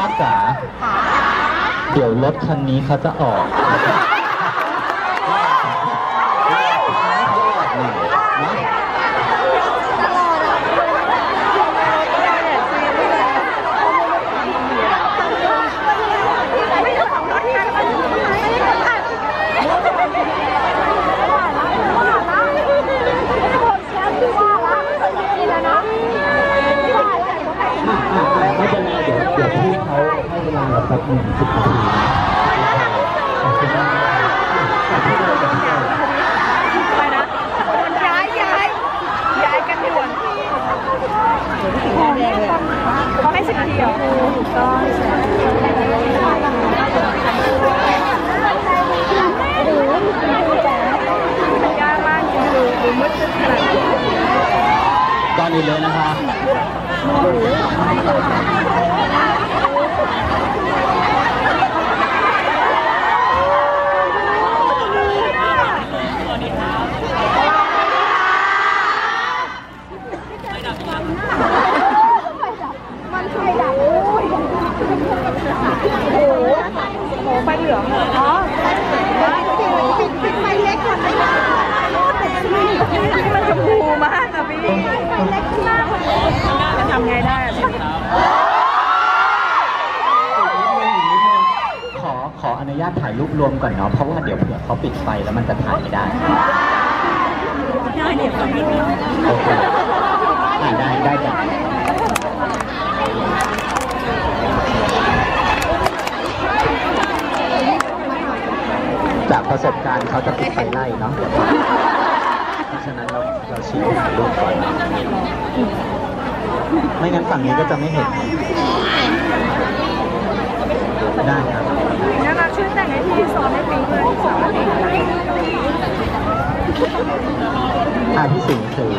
ที่รักจ๋าเดี๋ยวรถคันนี้เขาจะออก ไม่เป็นไรเดี๋ยวเดี๋ยวพี่เขาให้เวลาเราสักหนึ่งสิบนาทีขอบคุณมากขอบคุณมาก ไปนะย้ายย้ายย้ายกันด่วนเขาให้สิบนาทีเหรอถูกต้องมันยากมากจริงดูดูมืดตึ๊ดขนาดนี้ ก่ อนอื่นเลยนะคะโอ้โหไฟเหลืองเหรออ๋อปิดปิดไฟเล็กก่อนได้ไหมมันชมพูมากอะพี่ไฟเล็กมากจะทำไงได้อะพี่ ขอขออนุญาตถ่าย รูปรวมก่อนเนาะเพราะว่าเดี๋ยวเผื่อเขาปิดไฟแล้วมันจะถ่ายไม่ได้ได้เดี๋ยวก่อนนิดนึงโอเคอ่าได้ได้จ้ะจากประสบการณ์เขาจะปิดไฟไล่เนาะเพราะฉะนั้นเราเราชี้รูปก่อนไม่งั้นฝั่งนี้ก็จะไม่เห็นได้ครับ แต่งให้พี่สอนให้ปิงเลยสอนให้ปิงอ่าพี่สิงห์คือ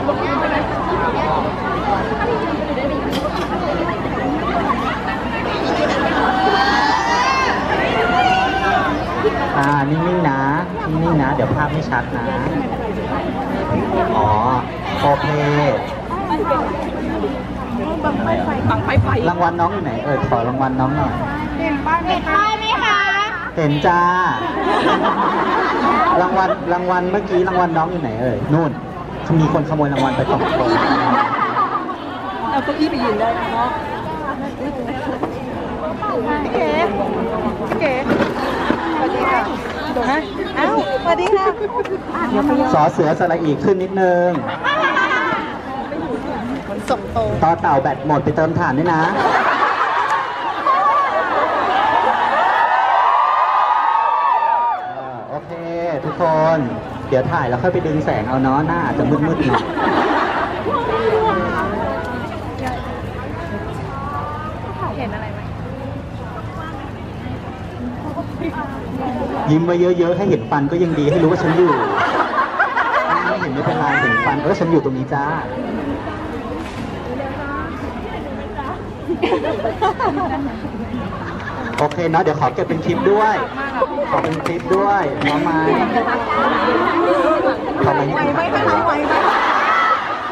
อ่านิ่งๆนะนิ่งๆนะ เดี๋ยวภาพไม่ชัดนะ อ๋อโอเคอะไรอะปังไฟไฟรางวัลน้องอยู่ไหนเออขอรางวัลน้องหน่อยเห็นป้ายไหมป้ายไหมคะ เห็นจ้ารางวัลรางวัลเมื่อกี้รางวัลน้องอยู่ไหนเอ่ยนู่นมีคนขโมยรางวัลไปสองคนเอาเก้าอี้ไปยืนได้เนาะพี่เก๋พี่เก๋สวัสดีค่ะฮะเอ้าสวัสดีค่ะเดี๋ยวไปยอสอเสือสระอีกขึ้นนิดนึงขนส่งโตต่อเต่าแบตหมดไปเติมถ่านด้วยนะ เออโอเค ทุกคน เดี๋ยวถ่ายแล้วค่อยไปดึงแสงเอาเนาะหน้าอาจจะมืดๆหน่อยเห็นอะไรไหมยิ้มไว้เยอะๆให้เห็นฟันก็ยังดีให้รู้ว่าฉันอยู่ไม่เห็นไม่เป็นไรเห็นฟันเออฉันอยู่ตรงนี้จ้า โอเคนะเดี๋ยวขอเก็บเป็นคลิปด้วย ขอเป็นคลิปด้วยน้อไม้ทำไมไหวไม่ไหวไม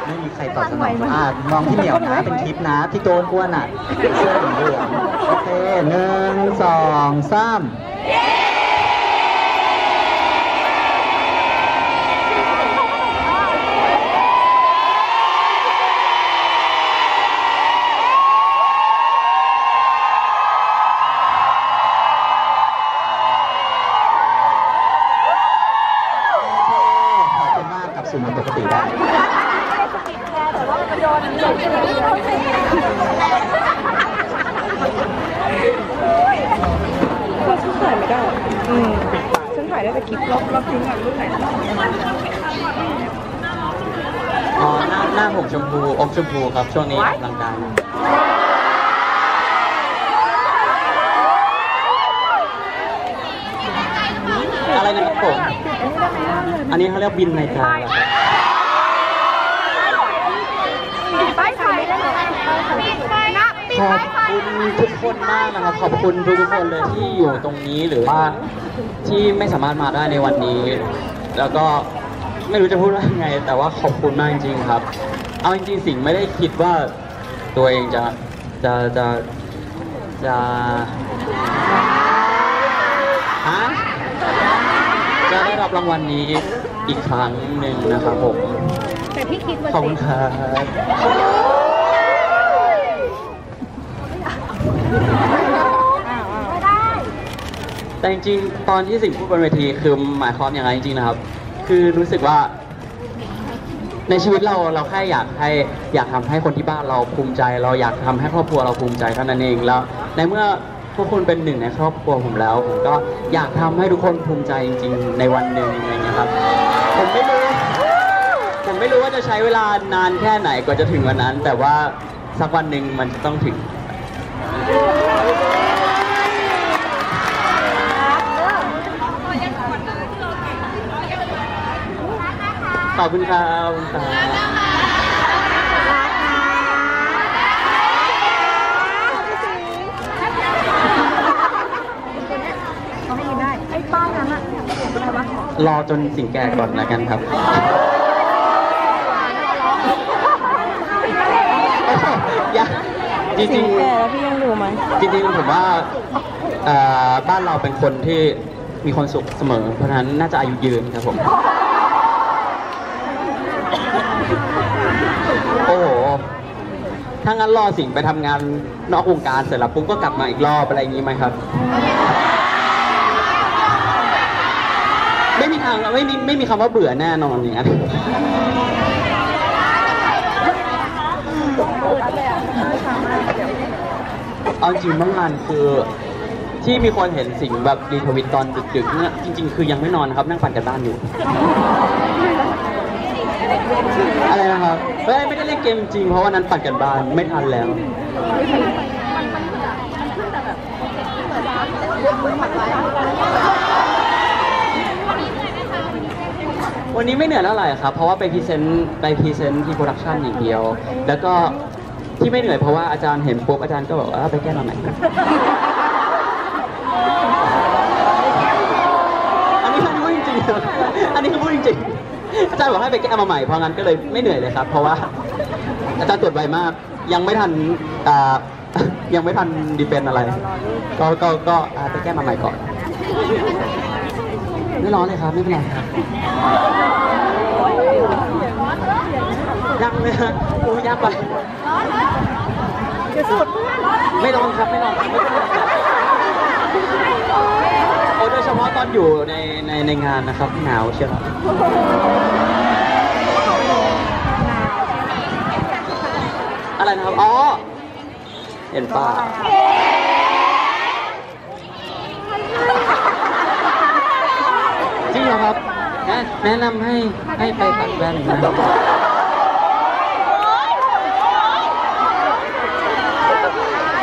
ไม่มีใครตอบสนองอ่ามองที่เหนียวนะเป็นคลิปนะที่โจนกวนอะเสื้อเหลืองโอเคหนึ่งสองสาม อืมฉันถ่ายได้แต่คลิปลบลบทิ้งอะรูปไหนอ๋อหน้าหน้าผมชมพูอกชมพูครับ ช่วงนี้ออกกำลังกายอะไรนะครับผม อันนี้เขาเรียกบินในใจเหรอครับ ปิดป้ายไฟได้ไหมปิดไฟนะปิด ขอบป้ายไฟคุณทุกคนมากนะครับ ขอบคุณทุกทุกๆคนเลยที่อยู่ตรงนี้หรือว่าที่ไม่สามารถมาได้ในวันนี้ แล้วก็ไม่รู้จะพูดว่ายังไง แต่ว่าขอบคุณมากจริงๆครับ เอาจริงๆ สิ่งไม่ได้คิดว่าตัวเองจะจะจะจะฮะจะได้รับรางวัลนี้อีกครั้งหนึ่งนะครับผมแต่พี่คิดว่าขอบคุณครับ แต่จริงๆ ตอนที่สิ่งพูดบนเวทีคือหมายความอย่างไรจริงๆนะครับ คือรู้สึกว่า ในชีวิตเราเราแค่อยากให้อยากทำให้คนที่บ้านเราภูมิใจ เราอยากทำให้ครอบครัวเราภูมิใจเท่านั้นเองแล้ว ในเมื่อพวกคุณเป็นหนึ่งในครอบครัวผมแล้ว ผมก็อยากทำให้ทุกคนภูมิใจจริง ๆ ในวันหนึ่งอะไรเงี้ยครับ ผมไม่รู้ผมไม่รู้ว่าจะใช้เวลานานแค่ไหนกว่าจะถึงวันนั้น แต่ว่าสักวันหนึ่งมันจะต้องถึง ขอบคุณครับขอบคุณครับเขาให้ยินได้ไอ้ป้ายนั้นอะอะไรวะรอจนสิ่งแก่ก่อนแล้วกันครับ อย่า จริงๆ แก่แล้วพี่ยังอยู่ไหมจริงๆผมว่าเอ่อบ้านเราเป็นคนที่มีความสุขเสมอ เพราะฉะนั้นน่าจะอายุยืนครับผม โอ้โห ถ้างั้นรอสิงห์ไปทำงานนอกวงการเสร็จแล้วปุ๊บก็กลับมาอีกรอบอะไรอย่างนี้ไหมครับ ไม่มีทางไม่มีไม่มีคำว่าเบื่อแน่นอนอย่างนั้น เอาจริงเมื่อวานคือที่มีคนเห็นสิ่งแบบรีทวิตตอนดึกๆเนี่ยจริง ๆ คือยังไม่นอนนะครับนั่งปั่นกันบ้านอยู่ อะไรนะครับเฮ้ยไม่ได้เล่นเกมจริงเพราะว่านั้นปั่นกันบ้านไม่ทันแล้ว วันนี้ไม่เหนื่อยเท่าไหร่ครับ เพราะว่าไปพรีเซนต์ไปพรีเซนต์ที่โปรดักชันอย่างเดียว แล้วก็ ที่ไม่เหนื่อยเพราะว่าอาจารย์เห็นปุ๊บอาจารย์ก็บอกว่าไปแก้มาใหม่อันนี้คือพูดจริงๆอันนี้คือพูดจริงๆอาจารย์บอกให้ไปแก้มาใหม่เพราะงั้นก็เลยไม่เหนื่อยเลยครับ เพราะว่า อาจารย์ตรวจไวมาก ยังไม่ทันยังไม่ทันดีเฟนอะไร ก็ก็ก็ไปแก้มาใหม่ก่อนไม่ร้อนเลยครับไม่เป็นไรครับ ยังเลยฮะโอ้ยยากไปจะสุดไม่ร้อนครับไม่ร้อนโอ้โดยเฉพาะตอนอยู่ในในในงานนะครับหนาวเชียวอะไรนะครับ อ๋อ เห็นป่าจริงเหรอครับ แนะแนะนำให้ให้ไปตัดแว่นนะ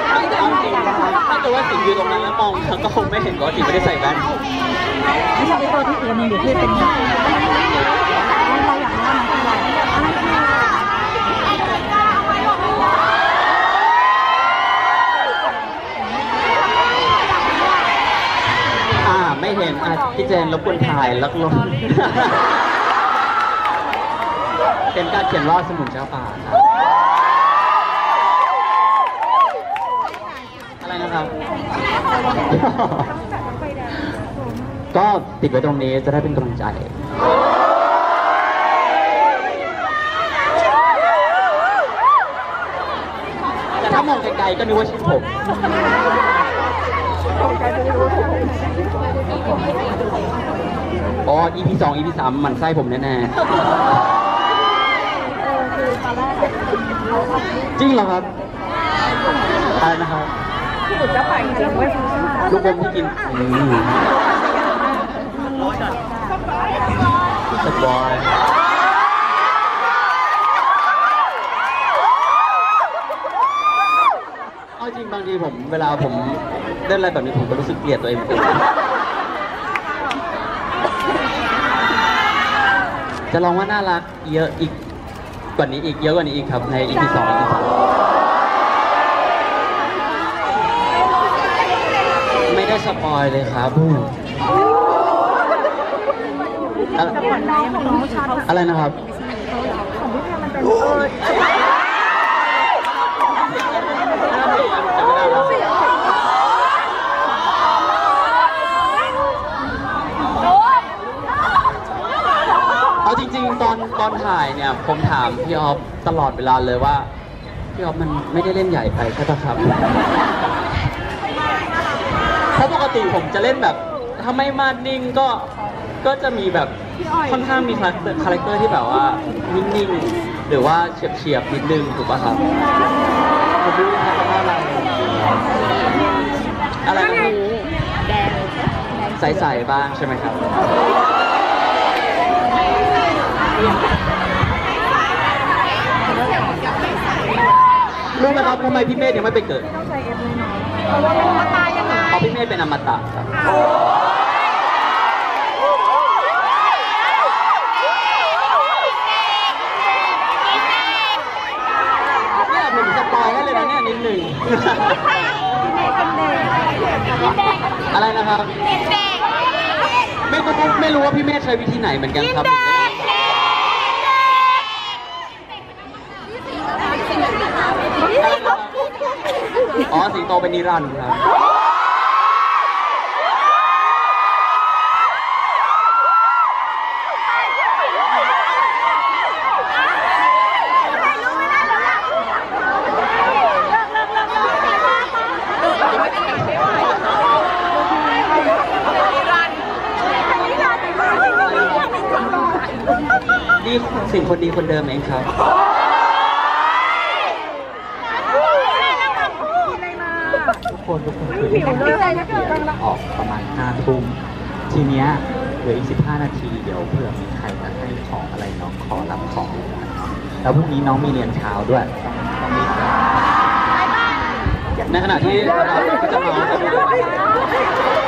เอาจริงนะครับถ้าเกิดว่าสิงห์อยู่ตรงนั้นแล้วม องก็คงไม่เห็นว่าสิงห์ไม่ได้ใส่แว่นไม่ใช่ไอ้ตัวที่เอียมอยู่ที่เป็นเราอยากรู้ว่ามันคืออะไรอะไรคืออ่าไม่เห็นอะพี่เจนรบกวนถ่ายแล้วลงเป็นการเขียนว่าสมุนเจ้าป่าครับอะไร นะครับ ก็ติดไว้ตรงนี้จะได้เป็นกำลังใจ แต่ถ้ามองไกลๆก็นึกว่าชื่อผมอ๋อ EP สอง EP สามหมันไส้ผมแน่ๆจริงเหรอครับอะไรนะครับ ที่อุดจะไปจริงเว้ยลูกอมที่กินสบอยเอาจริงบางทีผมเวลาผมเล่นอะไรแบบนี้ผมก็รู้สึกเกลียดตัวเองเหมือนกันจะลองว่าน่ารักเยอะอีกกว่านี้อีกเยอะกว่านี้อีกครับใน EP สอง EP สาม ได้สปอยเลยครับอะไรน้ออออะไรนะครับ ของพี่แพรมันเป็นเออเอาจริงๆ ตอนตอนถ่ายเนี่ย ผมถามพี่ออฟตลอดเวลาเลยว่า พี่ออฟมันไม่ได้เล่นใหญ่ไปใช่ปะครับ ราะปกติผมจะเล่นแบบถ้าไม่มาดนิ่งก็ก็จะมีแบบค่อนข้างมีคาแรคเตอร์คาแรคเตอร์ที่แบบว่านิ่งๆหรือว่าเฉียบเฉียบๆนิดนึงถูกปะครับผมรู้ครับว่าอะไรอะไรนะครับใสๆบ้างใช่ไหมครับรู้ไหมครับทำไมพี่เมธยังไม่ไปเกิดต้องใช้เอฟเลยเนาะ เพราะพี่เมธเป็นอมตะครับเนี่ยผมสปอยให้เลยนะเนี่ยนิดหนึ่งอะไรนะครับ ไม่รู้ไม่รู้ว่าพี่เมธใช้วิธีไหนเหมือนกันครับผมไม่ได้อะไรนะครับอ๋อสิงโตเป็นนิรันดร์ครับ นี่สิ่งคนดีคนเดิมเองครับ ทุกคนทุกคนคือออกประมาณห้าทุ่มทีเนี้ยเหลืออีกสิบห้านาทีเดี๋ยวเผื่อมีใครจะให้ของอะไรน้องขอรับของนะครับแล้วพรุ่งนี้น้องมีเรียนเช้าด้วยต้องต้องรีบไปในขณะที่เราก็จะเมาส์กันอยู่